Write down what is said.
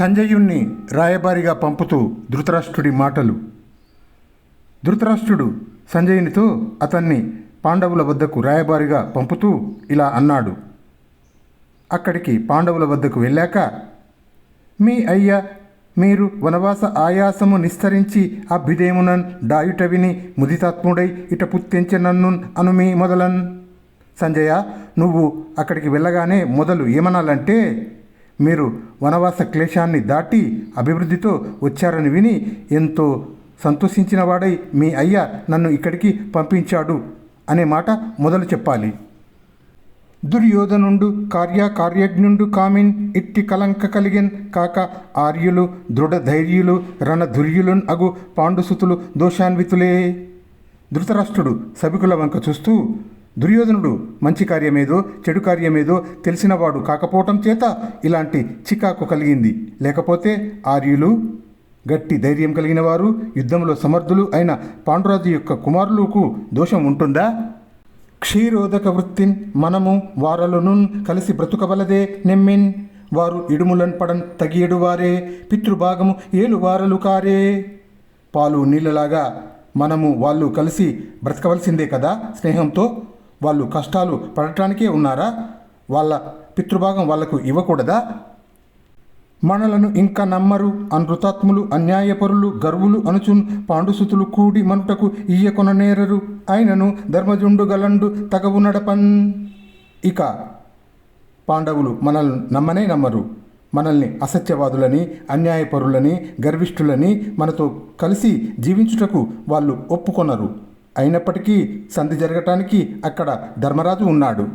సంజయుణ్ణి రాయబారిగా పంపుతూ ధృతరాష్ట్రుడి మాటలు. ధృతరాష్ట్రుడు సంజయునితో అతన్ని పాండవుల వద్దకు రాయబారిగా పంపుతూ ఇలా అన్నాడు. అక్కడికి పాండవుల వద్దకు వెళ్ళాక మీ అయ్య మీరు వనవాస ఆయాసము నిస్తరించి అభ్యుదేమునన్ డాయుట విని ముదితాత్ముడై ఇట పుత్తించ నన్ను అను మీ మొదలన్. సంజయ నువ్వు అక్కడికి వెళ్ళగానే మొదలు ఏమనాలంటే మీరు వనవాస క్లేశాన్ని దాటి అభివృద్ధితో వచ్చారని విని ఎంతో సంతోషించిన వాడై మీ అయ్య నన్ను ఇక్కడికి పంపించాడు అనే మాట మొదలు చెప్పాలి. దుర్యోధనుండు కార్యకార్యజ్ఞుండు కామిన్ ఇట్టి కలంక కలిగిన్ కాక ఆర్యులు దృఢధైర్యులు రణధుర్యులున్ అగు పాండుసుతులు దోషాన్వితులే. ధృతరాష్ట్రుడు సభికుల వంక చూస్తూ దుర్యోధనుడు మంచి కార్యమేదో చెడు కార్యమేదో తెలిసినవాడు కాకపోవటం చేత ఇలాంటి చికాకు కలిగింది. లేకపోతే ఆర్యులు గట్టి ధైర్యం కలిగిన వారు యుద్ధంలో సమర్థులు అయిన పాండురాజు యొక్క కుమారులకు దోషం ఉంటుందా? క్షీరోదక వృత్తిన్ మనము వారలను కలిసి బ్రతుకవలదే నెమ్మిన్. వారు ఇడుములన్ పడన్ తగియడు వారే పితృభాగము ఏలు వారలు కారే. పాలు నీళ్ళలాగా మనము వాళ్ళు కలిసి బ్రతకవలసిందే కదా స్నేహంతో? వాళ్ళు కష్టాలు పడటానికే ఉన్నారా? వాళ్ళ పితృభాగం వాళ్ళకు ఇవ్వకూడదా? మనలను ఇంకా నమ్మరు అనృతాత్ములు అన్యాయపరులు గర్వులు అనుచున్ పాండుసుతులు కూడి మనుటకు ఇయ్యకొన నేరరు. ఆయనను ధర్మజుండు గలండు తగవు నడపన్. ఇక పాండవులు మనల్ని నమ్మనే నమ్మరు. మనల్ని అసత్యవాదులని అన్యాయపరులని గర్విష్ఠులని మనతో కలిసి జీవించుటకు వాళ్ళు ఒప్పుకొనరు. అయినప్పటికీ సంధి జరగటానికి అక్కడ ధర్మరాజు ఉన్నాడు.